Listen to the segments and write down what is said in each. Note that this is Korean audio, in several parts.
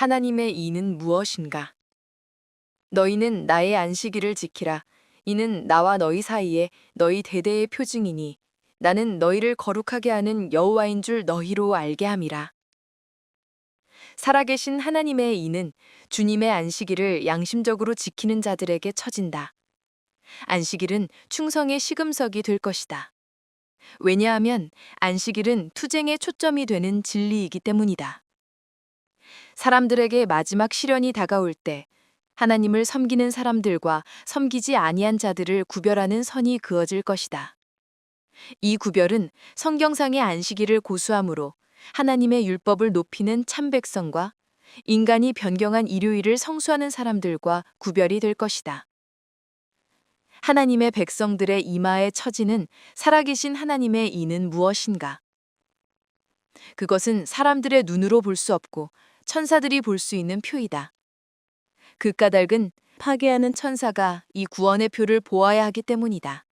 하나님의 이는 무엇인가? 너희는 나의 안식일을 지키라. 이는 나와 너희 사이에 너희 대대의 표징이니 나는 너희를 거룩하게 하는 여호와인 줄 너희로 알게 함이라. 살아계신 하나님의 이는 주님의 안식일을 양심적으로 지키는 자들에게 처진다. 안식일은 충성의 시금석이 될 것이다. 왜냐하면 안식일은 투쟁의 초점이 되는 진리이기 때문이다. 사람들에게 마지막 시련이 다가올 때 하나님을 섬기는 사람들과 섬기지 아니한 자들을 구별하는 선이 그어질 것이다. 이 구별은 성경상의 안식일을 고수함으로 하나님의 율법을 높이는 참 백성과 인간이 변경한 일요일을 성수하는 사람들과 구별이 될 것이다. 하나님의 백성들의 이마에 처지는 살아계신 하나님의 이는 무엇인가? 그것은 사람들의 눈으로 볼 수 없고 천사들이 볼 수 있는 표이다. 그 까닭은 파괴하는 천사가 이 구원의 표를 보아야 하기 때문이다.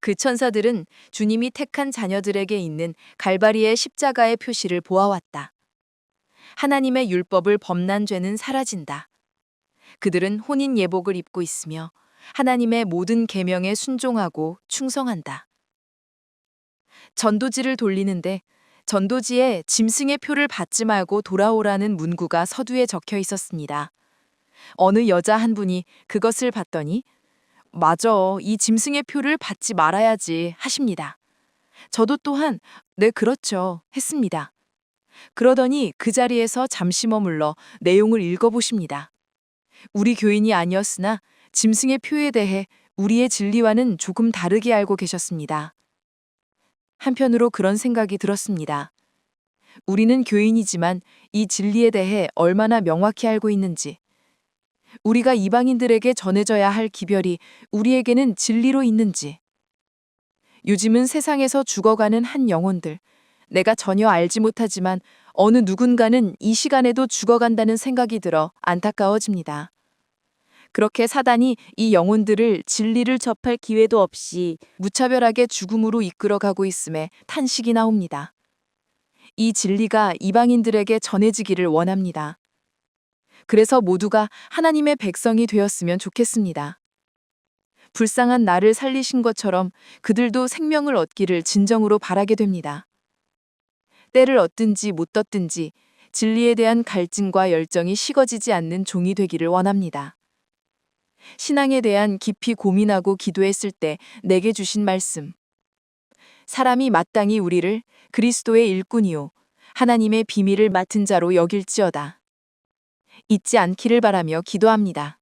그 천사들은 주님이 택한 자녀들에게 있는 갈바리의 십자가의 표시를 보아왔다. 하나님의 율법을 범난 죄는 사라진다. 그들은 혼인 예복을 입고 있으며 하나님의 모든 계명에 순종하고 충성한다. 전도지를 돌리는데 전도지에 짐승의 표를 받지 말고 돌아오라는 문구가 서두에 적혀 있었습니다. 어느 여자 한 분이 그것을 봤더니 맞아, 이 짐승의 표를 받지 말아야지 하십니다. 저도 또한 네, 그렇죠 했습니다. 그러더니 그 자리에서 잠시 머물러 내용을 읽어보십니다. 우리 교인이 아니었으나 짐승의 표에 대해 우리의 진리와는 조금 다르게 알고 계셨습니다. 한편으로 그런 생각이 들었습니다. 우리는 교인이지만 이 진리에 대해 얼마나 명확히 알고 있는지, 우리가 이방인들에게 전해져야 할 기별이 우리에게는 진리로 있는지, 요즘은 세상에서 죽어가는 한 영혼들, 내가 전혀 알지 못하지만 어느 누군가는 이 시간에도 죽어간다는 생각이 들어 안타까워집니다. 그렇게 사단이 이 영혼들을 진리를 접할 기회도 없이 무차별하게 죽음으로 이끌어가고 있음에 탄식이 나옵니다. 이 진리가 이방인들에게 전해지기를 원합니다. 그래서 모두가 하나님의 백성이 되었으면 좋겠습니다. 불쌍한 나를 살리신 것처럼 그들도 생명을 얻기를 진정으로 바라게 됩니다. 때를 얻든지 못 얻든지 진리에 대한 갈증과 열정이 식어지지 않는 종이 되기를 원합니다. 신앙에 대한 깊이 고민하고 기도했을 때 내게 주신 말씀. 사람이 마땅히 우리를 그리스도의 일꾼이요 하나님의 비밀을 맡은 자로 여길지어다. 잊지 않기를 바라며 기도합니다.